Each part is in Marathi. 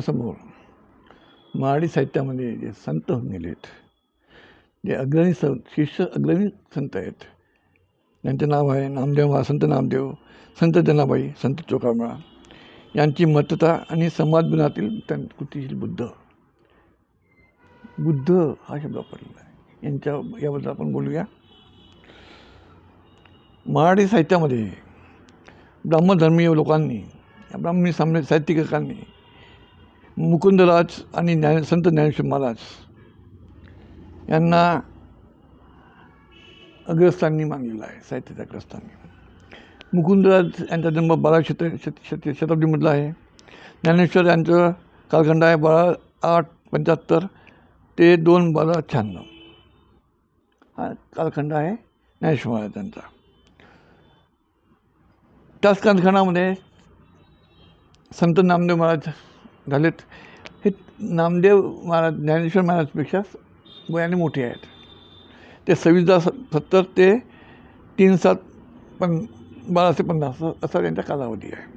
समोर मराठी साहित्यामध्ये जे संत होऊन आहेत जे अग्रणी स शिष्य अग्रणी संत आहेत त्यांचे नाव आहे नामदेव महा संत नामदेव संत जनाबाई संत चोकामळा यांची मतता आणि समाजगुणातील त्यां कृतीशील बुद्ध. बुद्ध हा शब्द वापरलेला आहे. यांच्या याबद्दल आपण बोलूया. मराठी साहित्यामध्ये ब्राह्मधर्मीय लोकांनी ब्राह्मणी साम्य साहित्यिकांनी मुकुंदराज आणि ज्ञान संत ज्ञानेश्वर महाराज यांना अग्रस्थांनी मानलेलं आहे साहित्याच्या अग्रस्थानी. मुकुंदराज यांचा जन्म बारा शत शत शत शताब्दीमधला आहे. ज्ञानेश्वर यांचं कालखंड आहे बारा आठ पंच्याहत्तर ते दोन बारा शहाण्णव हा कालखंड आहे ज्ञानेश्वर महाराजांचा त्याच कालखंडामध्ये संत नामदेव महाराज झालेत हे नामदेव महाराज ज्ञानेश्वर महाराजपेक्षा वयाने मोठे आहेत. ते सव्वीस दहा सत्तर ते तीन सात पण बाराशे पन्नास असा त्यांचा कालावधी आहे.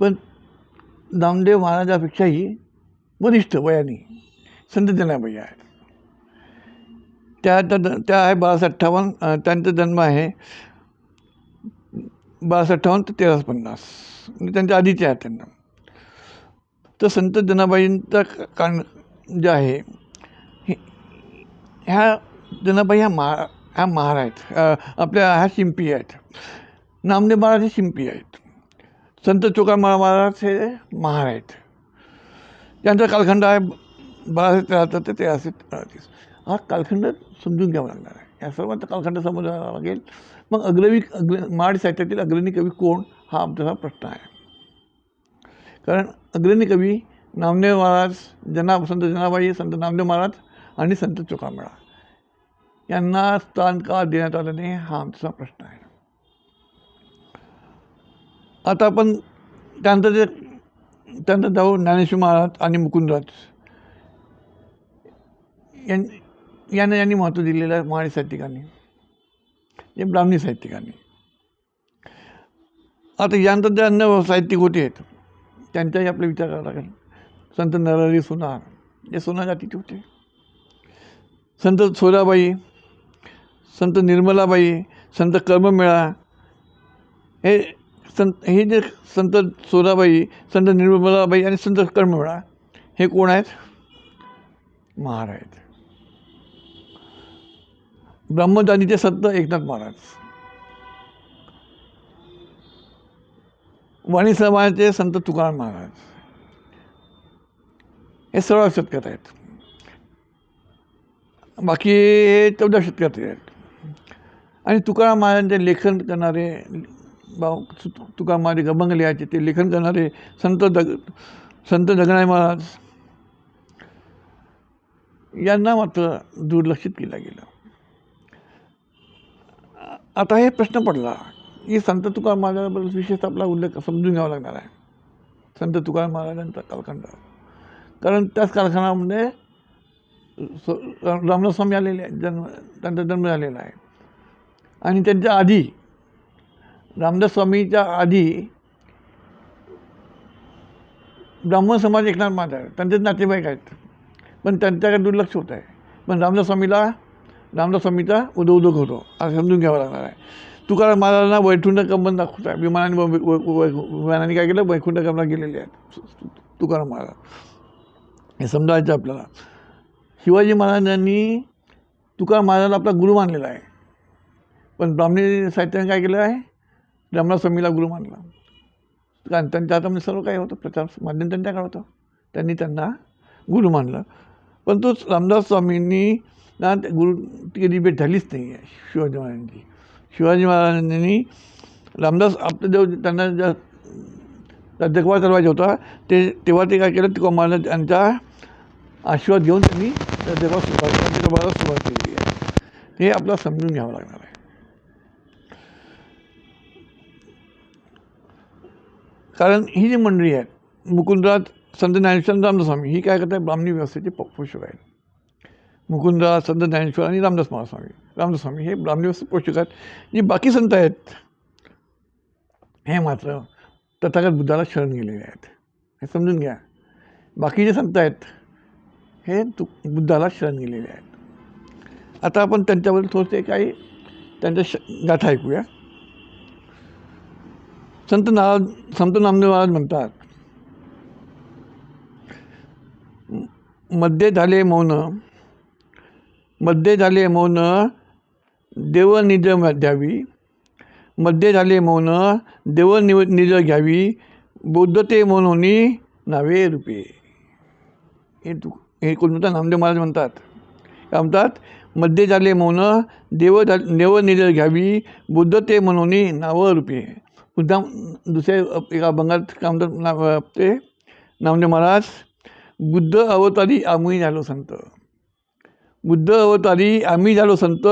पण नामदेव महाराजापेक्षाही वरिष्ठ वयाने संत जनाबाई आहेत. त्या त्या आहे बाराशे अठ्ठावन्न त्यांचा जन्म आहे बाराशे अठ्ठावन्न ते तेराशे पन्नास. म्हणजे त्यांच्या आधीचे आहेत त्यांना. तर संत जनाबाईंचा कान जे आहे हे ह्या जनाबाई ह्या महा ह्या महार आहेत. आपल्या ह्या शिंपी आहेत. नामदेव महाराज हे शिंपी आहेत. संत चोकामाळा महाराज हे महार आहेत. त्यांचा कालखंड आहे बाराशे त्र्याहत्तर ते तेराशे अडतीस. हा कालखंड समजून घ्यावा लागणार आहे. या सर्वांचा कालखंड समजावा लागेल. मग अग्रवी अग्र मराठी साहित्यातील अग्रणी कवी कोण? हा आमचा प्रश्न आहे. कारण अग्रणी कवी नामदेव महाराज जना संत जनाबाई संत नामदेव महाराज आणि संत चोकामेळा यांना स्थान का देण्यात आलं नाही हा आमचा प्रश्न आहे. आता आपण त्यानंतर जे त्यानंतर जाऊ ज्ञानेश्वर महाराज आणि मुकुंदराज. यां यांना यांनी महत्त्व दिलेलं आहे मराठी साहित्यिकांनी. हे ब्राह्मणी साहित्यिकांनी. आता यानंतर जे अन्य साहित्यिक होते आहेत त्यांचाही आपले विचार करावा लागेल. संत नरहरी सोनार हे सोनार जातीचे होते. संत सोलाबाई संत निर्मलाबाई संत कर्ममेळा हे संत हे जे संत सोलाबाई संत निर्मलाबाई आणि संत कर्ममेळा हे कोण आहेत? महाराज आहेत. संत एकनाथ महाराज. वाणी समाजाचे संत तुकाराम महाराज. हे सोळा शतकात आहेत. बाकी हे चौदा शतकात आहेत. आणि तुकाराम महाराजांचे लेखन करणारे बा तुकाराम महाराज गभंग लिहायचे ते लेखन करणारे संत दग संत जगनाय महाराज यांना मात्र दुर्लक्षित केलं गेलं. आता हे प्रश्न पडला की संत तुकाराम महाराजाबद्दल विशेष आपला उल्लेख समजून घ्यावा लागणार आहे. संत तुकाराम महाराजांचा कालखंड. कारण त्याच कालखंडामध्ये रामदास स्वामी आलेले आहेत. जन्म त्यांचा जन्म झालेला आहे. आणि त्यांच्या आधी रामदास स्वामीच्या आधी ब्राह्मण समाज एकनाथ महाराज आहे त्यांचेच नातेवाईक आहेत. पण त्यांच्याकडे दुर्लक्ष होत आहे. पण रामदास स्वामीला रामदास स्वामीचा उदो उदोग होतो. असं समजून घ्यावं लागणार आहे. तुकाराम महाराजांना वैकुंठ कंबन दाखवत आहे विमानाने विमानाने काय केलं? वैकुंठ कंबला गेलेले आहेत. तुकाराम महाराज हे समजायचं आपल्याला. शिवाजी महाराजांनी तुकाराम महाराजांना आपला गुरु मानलेला आहे. पण ब्राह्मणी साहित्याने काय केलं आहे? रामदास स्वामीला गुरु मानला. कारण त्यांच्या हातामध्ये सर्व काही होतं. प्रचार माध्यम त्यांच्याकडे होतं. त्यांनी त्यांना गुरु मानलं. पण तोच रामदास स्वामींनी ना गुरु कधी भेट झालीच नाही आहे शिवाजी महाराजांची. शिवाजी महाराजांनी रामदास आपलं जेव्हा त्यांना ज्या राज्यकारभार करायचा होता ते तेव्हा ते काय केलं तुका महाराज त्यांचा आशीर्वाद घेऊन त्यांनी राज्यकारभार सुरुवात राज्यकारभाराला सुरुवात केली आहे. हे आपल्याला समजून घ्यावं लागणार आहे. कारण ही जी मंडळी आहेत मुकुंदराज संत ज्ञानेश्वर रामदास्वामी ही काय करतात ब्राह्मणी व्यवस्थेचे पोषक आहेत. मुकुंदराज संत ज्ञानेश्वर आणि रामदास महास्वामी रामदास स्वामी हे ब्राह्मणी व्यवस्थे पोषक आहेत जी बाकी संत आहेत हे मात्र तथागत बुद्धाला शरण गेलेले आहेत. हे समजून घ्या. बाकी जे संत आहेत हे तु बुद्धाला शरण गेलेले आहेत. आता आपण त्यांच्याबद्दल थोडसे काही त्यांच्या श गाथा ऐकूया. संत नाराज संत नामदेव महाराज म्हणतात मध्ये झाले मौनमध्ये झाले मौन देव निज द्यावी. मध्ये झाले मौन देव निव निज घ्यावी. बौद्धते म्हणून नावे रूपे. हे तू हे कोणता नामदेव महाराज म्हणतात. काय म्हणतात? मध्ये झाले मौन देव झा देव निज घ्यावी. बुद्धते म्हणून नावं रूपे. पुन्हा दुसऱ्या एका अभंगात काय म्हणतात? नाव ते नामदेव महाराज बुद्ध अवतारी आम्ही झालो संत. बुद्ध अवतारी आम्ही झालो संत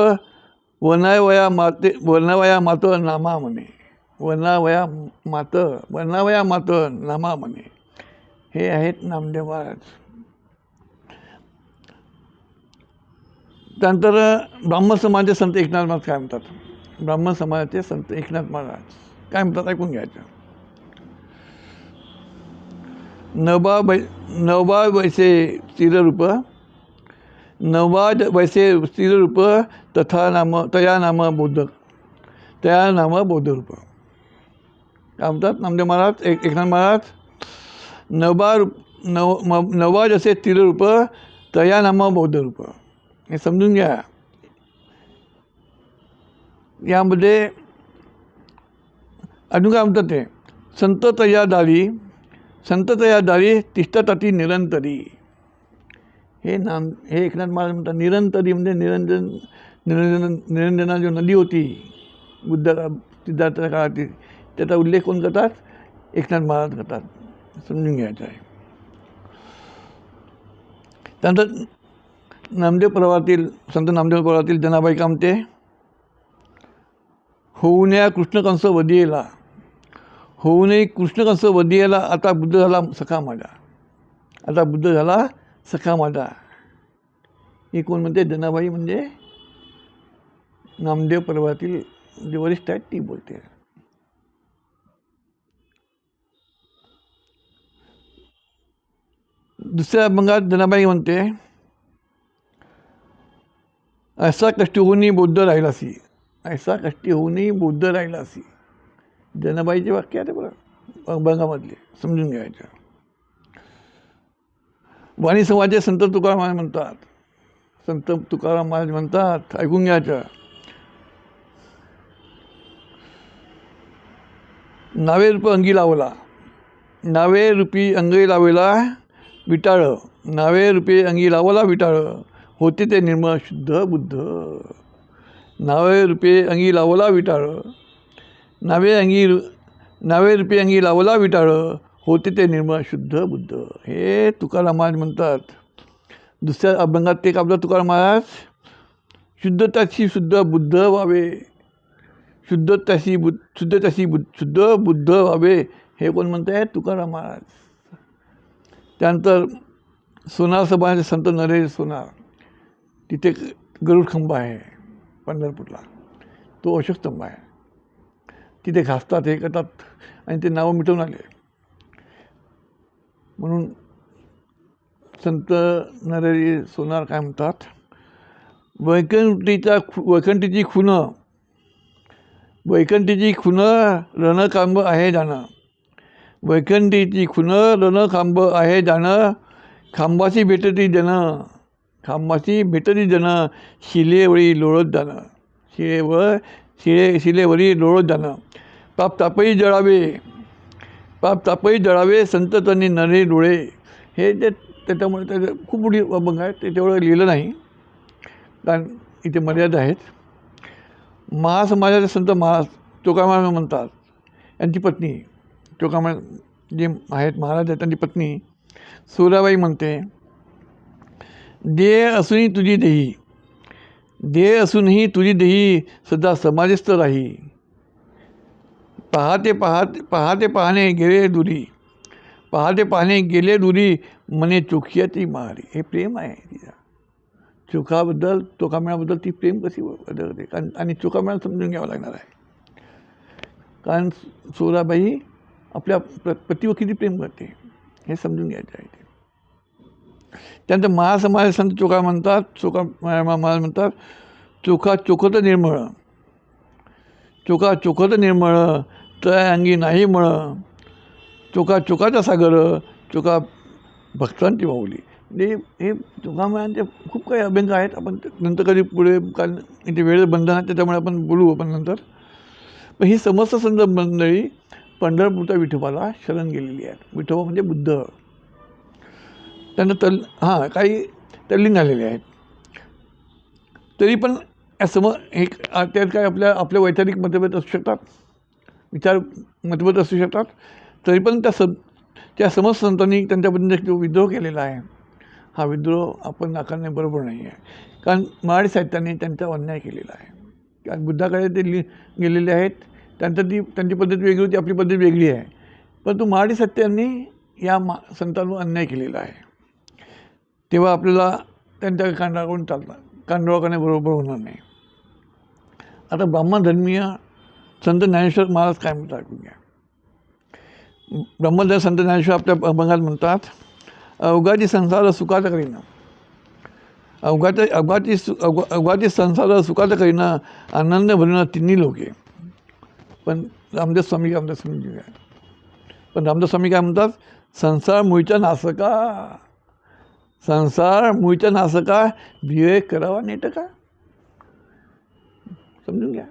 वनावया माते वनावया मात नामा म्हणे. वनावया मात वनावया मात नामा म्हणे. हे आहेत नामदेव महाराज. त्यानंतर ब्राह्मण समाजाचे संत एकनाथ महाराज काय म्हणतात? ब्राह्मण समाजाचे संत एकनाथ महाराज. काय म्हणतात? ऐकून घ्यायचं. नवबा बै नवबा वैसे चिररूप नवाद वैसे स्थिररूप तथा नाम तया नाम बौद्ध तया नाम बोधरूप काय म्हणतात नामदेव महाराज एक एकनाथ महाराज नवा रूप नव म- नवा जसे स्थिररूप तया नाम बौद्धरूप हे समजून घ्या. यामध्ये अजून काय म्हणतात ते? संत तया दारी संत तया दारी तिष्ठताती निरंतरी. हे नाम हे एकनाथ महाराज म्हणतात निरंतरी म्हणजे निरंजन निरंजन निरंजना जो नदी होती. बुद्ध सिद्धार्थाच्या काळातील त्याचा उल्लेख कोण करतात? एकनाथ महाराज करतात. समजून घ्यायचं आहे. त्यानंतर नामदेव प्रवाहातील संत नामदेव प्रवाहातील जनाबाई कामते. होऊन कृष्णकंस वदियेला होऊनही कृष्णकंस वदियेला आता बुद्ध झाला सखा माझा आता बुद्ध झाला सखा माझा ही कोण म्हणते जनाबाई म्हणजे नामदेव पर्वातील जे वरिष्ठ आहेत ती बोलते. दुसऱ्या अभंगात जनाबाई म्हणते ऐसा कष्टी होऊनही बौद्ध राहिलासी. ऐसा कष्टी होऊनही बौद्ध राहिलासी. जनाबाईचे वाक्य आहे ते बरं अभंगामधले समजून घ्यायचं. वाणी समाजे संत तुकाराम महाराज म्हणतात. संत तुकाराम महाराज म्हणतात ऐकून घ्यायचं. नावे रूप अंगी लावला. नावे रूपी अंगी लावेला विटाळ. नावे रूपी अंगी लावला विटाळ. होते ते निर्मळ शुद्ध बुद्ध. नावे रूपे अंगी लावला विटाळ. नावे अंगी नावे रुपे अंगी लावला विटाळ. होते ते निर्मळ शुद्ध बुद्ध. हे तुकाराम महाराज म्हणतात. दुसऱ्या अभंगात ते आपलं तुकाराम महाराज. शुद्धताशी शुद्ध बुद्ध व्हावे. शुद्धताशी बुद्ध शुद्धताशी बुद्ध शुद्ध बुद्ध व्हावे. हे कोण म्हणत आहे तुकाराम महाराज. त्यानंतर सोनार समाजाचे संत नरेश सोनार. तिथे गरुड खंब आहे पंढरपूरला. तो अशोक स्तंभ आहे. तिथे घासतात हे करतात. आणि ते नावं मिटवून आले. म्हणून संत नरहरी सोनार काय म्हणतात? वैकंठीचा खु वैकंठीची खुनं वैकंठीची खुनं रणकांब आहे जाणं. वैकंठीची खुनं रणखांब आहे जाणं. खांबाशी भेटती जन खांबाशी भेटती जणं. शिलेवळी लोळत जाणं. शिळेवर शिले शिलेवरी लोळत जाणं. पाप तापही जळावे. पाप तापही जळावे संत त्यांनी नरे डोळे. हे ते त्याच्यामुळे त्याचं खूप मोठी अभंग आहे ते तेवढं लिहिलं नाही. कारण इथे मर्यादा आहेत. महासमाजाचे संत महा तुकाराम म्हणतात. यांची पत्नी तुकाराम जे आहेत महाराज आहेत त्यांची पत्नी सोराबाई म्हणते देह असूनही तुझी देही. देह असूनही तुझी देही सदा समाजस्थ राही. पाहते पाहते पाहते पाहणे गेले दुरी. पाहते पाहणे गेले दुरी मने चोखियाती मारी. हे प्रेम आहे तिचा. चोखाबद्दल चोखामेळाबद्दल ती प्रेम कशी बदलते कारण आणि चुकामेळा समजून घ्यावं लागणार आहे. कारण सोराबाई आपल्या प्र पतीवर किती प्रेम करते. हे समजून घ्यायचं आहे ते. त्यानंतर महासमाज संत चुका म्हणतात चुका महाराज म्हणतात चोखा चोखत निर्मळ. चुका चुकत निर्मळ तया अंगी नाही मळ चुका चुकाचा सागर चुका भक्तांची माऊली. म्हणजे हे चोखामळांचे खूप काही अभ्यंग आहेत. आपण नंतर कधी पुढे कारण इथे वेळ बंधन आहे त्याच्यामुळे आपण बोलू आपण नंतर. पण ही समस्त संत मंडळी पंढरपूरच्या विठोबाला शरण गेलेली आहेत. विठोबा म्हणजे बुद्ध. त्यांना तल हां काही तल्लीन झालेले आहेत. तरी पण सम हे त्यात काय आपल्या आपल्या वैचारिक मतभेद असू शकतात. विचार मतभेद असू शकतात. तरी पण त्या सम त्या समजसंतांनी संतांनी त्यांच्याबद्दल जो विद्रोह केलेला आहे हा विद्रोह आपण नाकारणे बरोबर नाही आहे. कारण मराठी साहित्याने त्यांचा अन्याय केलेला आहे. कारण बुद्धाकडे ते लि गेलेले आहेत. त्यांचं ती त्यांची पद्धत वेगळी होती आपली पद्धत वेगळी आहे. परंतु मराठी साहित्यांनी या मा संतांवर अन्याय केलेला आहे. तेव्हा आपल्याला त्यांच्या कांडाकडून चालणार कांडोळा करणे बरोबर होणार नाही. आता ब्राह्मण धर्मीय संत ज्ञानेश्वर महाराज काय म्हणतात ऐकून घ्या. ब्रह्मधर्म संत ज्ञानेश्वर आपल्या बंगाल म्हणतात अवघाची संसार सुखात करीना. अवघात अवघाची सु अवघ अवघाची संसार सुखात करीना आनंद भरीना तिन्ही लोके. पण रामदेव स्वामी रामदेव स्वामी काय पण रामदेव स्वामी काय म्हणतात संसार मुळच्या नासका. संसार मुळच्या नासका विवेक करावा नेटका. समजून घ्या.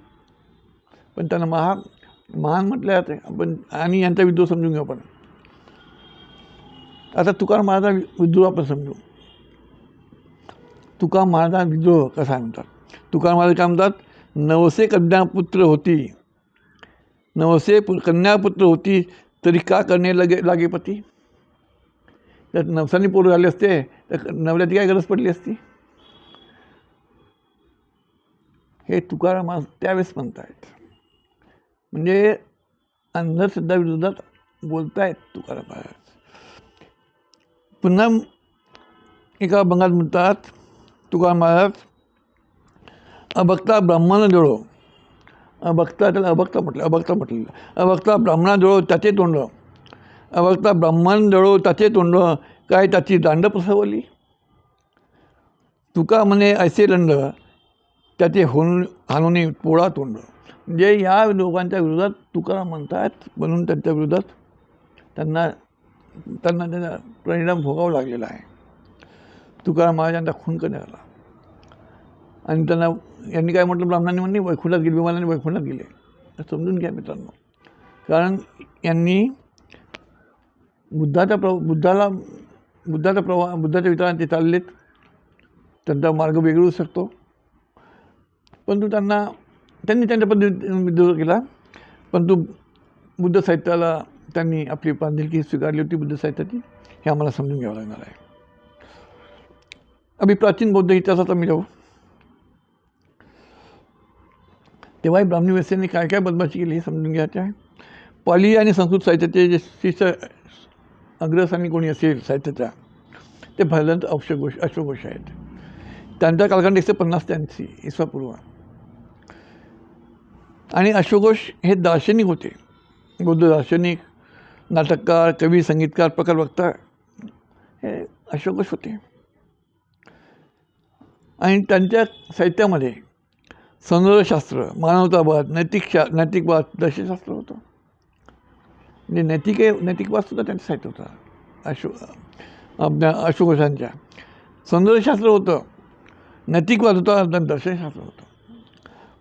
पण त्यांना महान महान म्हटलं जाते. आपण आणि यांचा विद्रोह समजून घेऊ आपण. आता तुकाराम महाराजा विद्रोह आपण समजू. तुकार महाराजा विद्रोह कसा म्हणतात? तुकाराम महाराज काय म्हणतात? नवसे कन्यापुत्र होती. नवसे पु कन्यापुत्र होती तरी का करणे लगे लागे पती त्यात नवसानी पोरं झाले असते तर नवऱ्याची काय गरज पडली असती? हे तुकाराम त्यावेळेस म्हणतायत म्हणजे अंधश्रद्धा विरोधात बोलतायत तुकाराम महाराज. पुन्हा एका अभंगात म्हणतात तुकाराम महाराज अभक्ता ब्राह्मण जोडो. अभक्ता त्याला अभक्ता म्हटलं अभक्ता म्हटलेलं अभक्ता ब्राह्मणा जोडो त्याचे तोंड. अभक्ता ब्राह्मण जळो त्याचे तोंड. काय त्याची दांड पसरवली तुका म्हणे ऐसे दंड. त्याचे होऊन हानोनी पोळा तोंड. म्हणजे या लोकांच्या विरोधात तुकाराम म्हणतात म्हणून त्यांच्या विरोधात त्यांना त्यांना त्याचा परिणाम भोगावा लागलेला आहे. तुकाराम महाराजांचा खून करण्यात आला. आणि त्यांना यांनी काय म्हटलं? ब्राह्मणांनी म्हणणे वैकुंठात गेले विमानाने वैकुंठात गेले. तर समजून घ्या मित्रांनो. कारण यांनी बुद्धाचा प्र बुद्धाला बुद्धाचा प्रवाह बुद्धाच्या विचारांचे ते चाललेत. त्यांचा मार्ग वेगळू शकतो. परंतु त्यांना त्यांनी त्यांच्या पद्धतीने विद्रोह केला. परंतु बुद्ध साहित्याला त्यांनी आपली बांधिलकी स्वीकारली होती बुद्ध साहित्याची हे आम्हाला समजून घ्यावं लागणार आहे. अभि प्राचीन बौद्ध इतिहासात आम्ही जाऊ तेव्हाही ब्राह्मणी व्यवस्थेने काय काय बदमाशी केली हे समजून घ्यायचे आहे. पाली आणि संस्कृत साहित्याचे जे शिष्य अग्रस्थानी कोणी असेल साहित्याच्या ते भरलंत अश्वघोष अश्वघोष आहेत. त्यांचा कालखंड एकशे पन्नास त्यांची ईस्वापूर्व. आणि अश्वघोष हे दार्शनिक होते. बौद्ध दार्शनिक नाटककार कवी संगीतकार प्रकारवक्ता हे अश्वघोष होते. आणि त्यांच्या साहित्यामध्ये सौंदर्यशास्त्र मानवतावाद नैतिक शा नैतिकवाद दर्शनशास्त्र होतं. म्हणजे नैतिक नैतिकवादसुद्धा त्यांचं साहित्य होतं. अश्व आपल्या अश्वघोषांच्या सौंदर्यशास्त्र होतं. नैतिकवाद होता दर्शनशास्त्र होतं.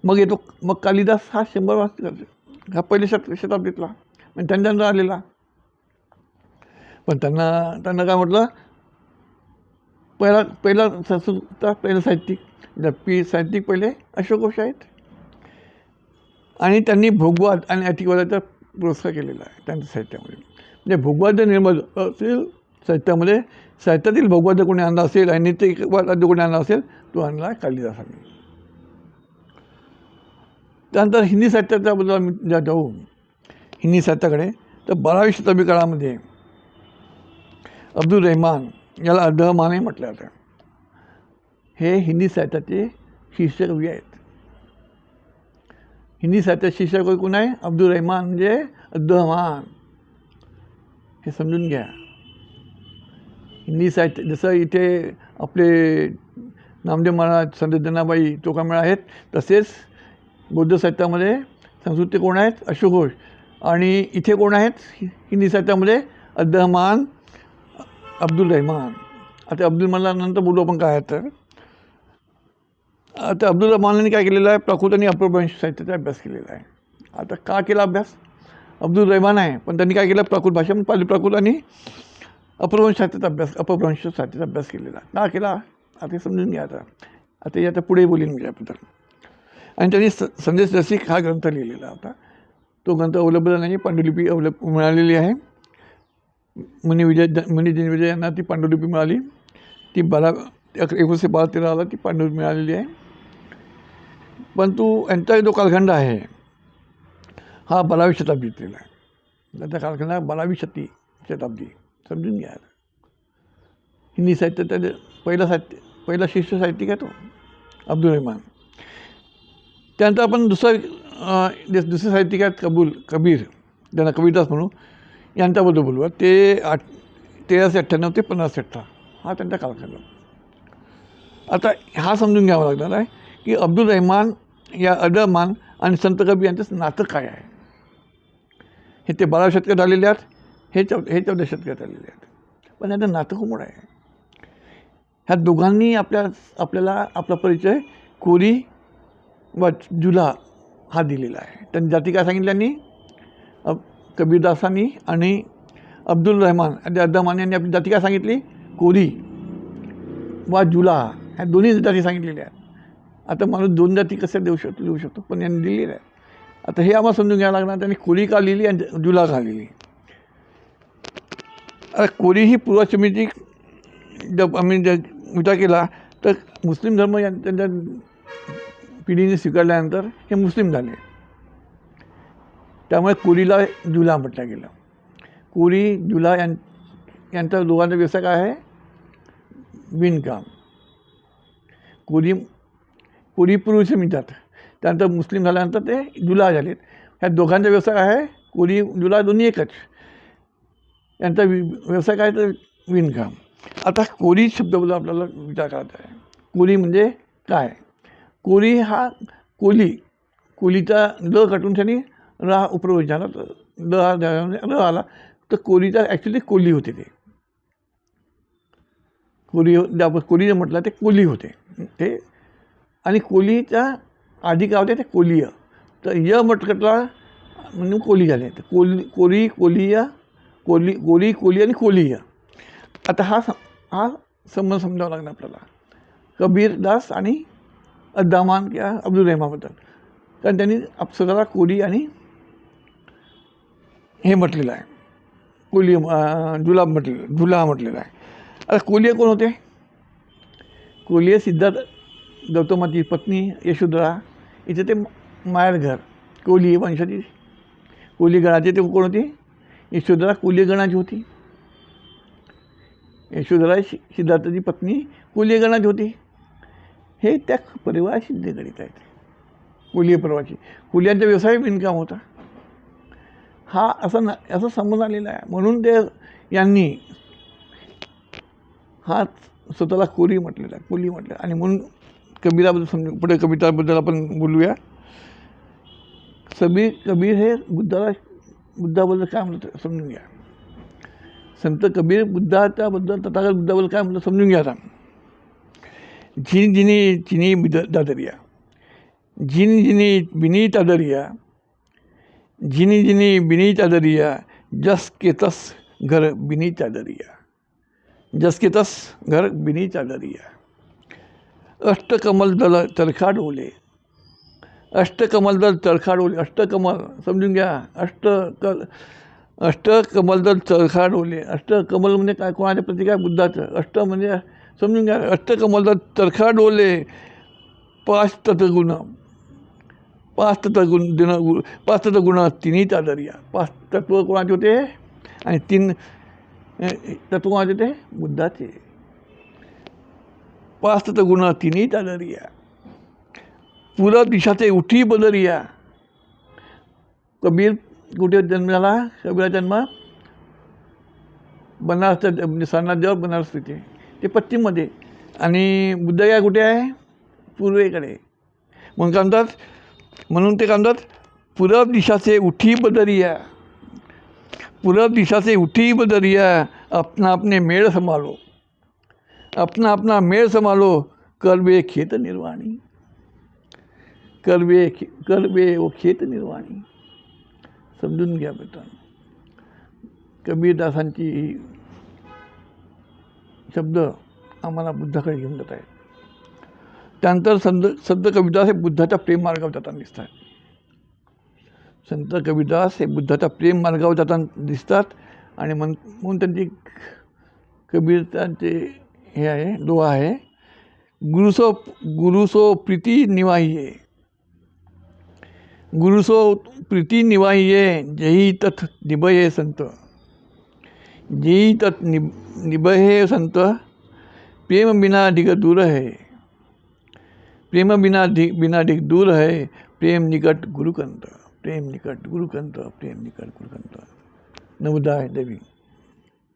मग येतो मग कालिदास हा शंभर वर्ष हा पहिले शत शताब्दीतला. म्हणजे त्यांच्यानंतर आलेला. पण त्यांना त्यांना काय म्हटलं? पहिला पहिला संस्कृतचा पहिला साहित्यिक म्हणजे पी साहित्यिक पहिले अशोकोश आहेत. आणि त्यांनी भोगवाद आणि अतिवादाचा पुरस्कार केलेला आहे त्यांच्या साहित्यामध्ये. म्हणजे भोगवाद निर्मल निर्माण असेल साहित्यामध्ये साहित्यातील भोगवाद कोणी आणला असेल आणि नैतिकवाद कोणी आणला असेल तो आणला कालिदासाने. त्यानंतर हिंदी साहित्याच्याबद्दल आम्ही ज्या जाऊ. हिंदी साहित्याकडे. तर बारावी शताब्दी काळामध्ये अब्दुल रहमान याला अर्धमाने म्हटलं जातं. हे हिंदी साहित्याचे शिष्यकवी आहेत. हिंदी साहित्यात शिष्यकवी कोण आहे? अब्दुल रहमान म्हणजे अब्दुल हे समजून घ्या. हिंदी साहित्य जसं इथे आपले नामदेव महाराज संत जनाबाई चोकामेळा आहेत तसेच बौद्ध साहित्यामध्ये संस्कृती कोण आहेत? अशोक आणि इथे कोण आहेत? हिंदी साहित्यामध्ये अब्दुलरहमान अब्दुल रहमान आता अब्दुल नंतर बोलू आपण काय तर. आता अब्दुल रहमानाने काय केलेलं आहे? प्राकृत आणि अपभ्रंश साहित्याचा अभ्यास केलेला आहे. आता का केला अभ्यास? अब्दुल रहमान आहे पण त्यांनी काय केलं? प्राकृत भाषा म्हणजे पाली प्राकृत आणि अपभ्रंश साहित्याचा अभ्यास अपभ्रंश साहित्याचा अभ्यास केलेला का केला? आता हे समजून घ्या आता. आता हे आता पुढे बोलीन मी याबद्दल आणि त्यांनी स संदेश रसिक हा ग्रंथ लिहिलेला होता. तो ग्रंथ अवलंबला नाही पांडुलिपी अवलंब मिळालेली आहे. मुनी विजय मुनी दिनविजय यांना ती पांडुलिपी मिळाली. ती बारा एक- एकोणीसशे बारा तेराला ती पांडुलिपी मिळालेली आहे. परंतु यांचा जो कालखंड आहे हा बारावी शताब्दीतलेला आहे. त्याचा कालखंड आहे बारावी शती शताब्दी समजून घ्या. हिंदी साहित्य त्याचे पहिला साहित्य पहिला शिष्य साहित्यिक आहे तो अब्दुल रहमान. त्यानंतर आपण दुसरं दुसरे साहित्यिक आहेत कबूल कबीर ज्यांना कविदास म्हणू यांच्याबद्दल बोलूया. ते आठ तेराशे अठ्ठ्याण्णव ते पन्नासशे अठरा हा त्यांचा कालखंड. आता हा समजून घ्यावा लागणार आहे की अब्दुल रहमान या अदरमान आणि संत कबीर यांचं नातं काय आहे? हे ते बारा शतकात आलेले आहेत हे चौ हे चौदा शतकात आलेले आहेत. पण यांचं नातं खूप मोठं आहे? ह्या दोघांनी आपल्या आपल्याला आपला परिचय कोरी व जुला हा दिलेला आहे. त्यांनी जाती काय सांगितल्यांनी अब कबीरदासांनी आणि अब्दुल रहमान आणि अद्दमान यांनी आपली जाती काय सांगितली? कोरी वा जुला ह्या दोन्ही जाती सांगितलेल्या आहेत. आता माणूस दोन जाती कसे देऊ शकतो लिहू शकतो पण यांनी दिलेलं आहे आता हे आम्हाला समजून घ्यावं लागणार त्यांनी कोरी का लिहिली आणि जुला का लिहिली? आता कोरी ही पूर्वाश्रमीची जब आम्ही जर विचार केला तर मुस्लिम धर्म यांच्या त्यांच्या पिढीने स्वीकारल्यानंतर हे मुस्लिम झाले. त्यामुळे कोरीला जुला म्हटलं गेलं. कोरी जुला यां यांचा दोघांचा व्यवसाय काय आहे? विणकाम कोरी कुरी पुरुष मिळतात. त्यानंतर मुस्लिम झाल्यानंतर ते जुला झालेत ह्या दोघांचा व्यवसाय काय आहे? कोरी जुला दोन्ही एकच. यांचा वि व्यवसाय काय तर विणकाम आता कोरी शब्दबद्दल आपल्याला विचार करायचा आहे. कोरी म्हणजे काय? कोरी हा कोली कोलीचा ल कटून त्यांनी रा उपरोज झाला तर ल र आला. तर कोरीचा ॲक्च्युली कोली होते ते. कोली हो, जे आपण कोली जे म्हटलं ते कोली होते. ते आणि कोलीच्या आधी काय होते ते कोलीय. तर य मटकटला म्हणून कोली झाले. तर कोली कोरी कोलीय कोली कोरी कोली आणि कोलीय. आता हा स- हा संबंध समजावा लागणार आपल्याला. कबीरदास आणि अद्दामान किंवा अब्दुल रहमाबद्दल. कारण त्यांनी आप स्वतःला कोली आणि हे म्हटलेलं आहे. कोली जुलाब म्हटलेलं जुला म्हटलेलं आहे. आता कोलिय कोण होते? कोलिय सिद्धार्थ गौतमाची पत्नी यशोधरा. इथे ते माहेरघर कोली वंशाची. कोली गणाचे ते कोण होती? यशोधरा कोली गणाची होती. यशोधरा शि सिद्धार्थाची पत्नी कोली गणाची होती. हे त्या परिवाराशी निगडीत आहेत. कुलीय परिवाराची कुलियांचा व्यवसाय विणकाम होता. हा असं ना असं समोर आलेला आहे. म्हणून ते यांनी हा स्वतःला कोरी म्हटलेला आहे कोली म्हटलं आणि म्हणून कबीराबद्दल समजू पुढे कविताबद्दल आपण बोलूया. सबीर कबीर हे बुद्धाला बुद्धाबद्दल काय म्हणतं समजून घ्या. संत कबीर बुद्धाच्याबद्दल तथागत बुद्धाबद्दल काय म्हणतं समजून घ्या आता. झिन जिनी चिनी बिद दादरिया झिन जिनी बिनी तादरिया झिनी जिनी बिनी चादरिया जस के तस घर बिनी चादरिया जस के तस घर बिनी चादरिया अष्टकमल दल चरखा ओले अष्टकमल दल चरखा डोले अष्टकमल समजून घ्या अष्ट क अष्टकमल दल चरखा डोले अष्टकमल म्हणजे काय? कोणाच्या प्रतीक काय बुद्धाचं? अष्ट म्हणजे समजून घ्या अष्टकमलचा चरखा डोले पाच तत्गुण पाच तत्वगुण दिन गु- पाच तत्वगुण तिन्ही चादरिया पाच तत्व कोणाचे होते? आणि तीन तत्व कोणाचे होते? बुद्धाचे. पाच तत्वगुण तिन्ही चादरिया पुरा दिशाचे उठी बदरिया. कबीर कुठे जन्म झाला? कबीरा जन्म बनारस म्हणजे सरनाथजवळ बनारस तिथे. ते पश्चिममध्ये. आणि बुद्धगया कुठे आहे? पूर्वेकडे. म्हणून काय म्हणतात? म्हणून ते काय म्हणतात? पूरब दिशाचे उठी बदरिया. पूरब दिशाचे उठी बदरिया अपना अपने मेळ संभालो. अपना अपना मेळ संभालो करवे खेत निर्वाणी. करवे खे करवे व खेत निर्वाणी. समजून घ्या बेटा कबीरदासांची शब्द आम्हाला बुद्धाकडे घेऊन जात आहेत. त्यानंतर संत संत कबीरदास हे बुद्धाच्या प्रेम मार्गावर जाताना दिसतात संत कबीरदास हे बुद्धाच्या प्रेम मार्गावर जाताना दिसतात आणि मन म्हणून त्यांची कबीरतांचे हे आहे दोहा आहे. गुरुसो गुरुसो प्रीती निवाहिये. गुरुसो प्रीती निवाहिये जयी तथ निभये संत. जेही तत् निब निभये संत, प्रेम बिना अधिक दूर है। प्रेम बिना बिना अधिक दूर है, प्रेम निकट गुरुकंत, प्रेम निकट गुरुकंत, प्रेम निकट गुरुकंत। नवदाय देवी।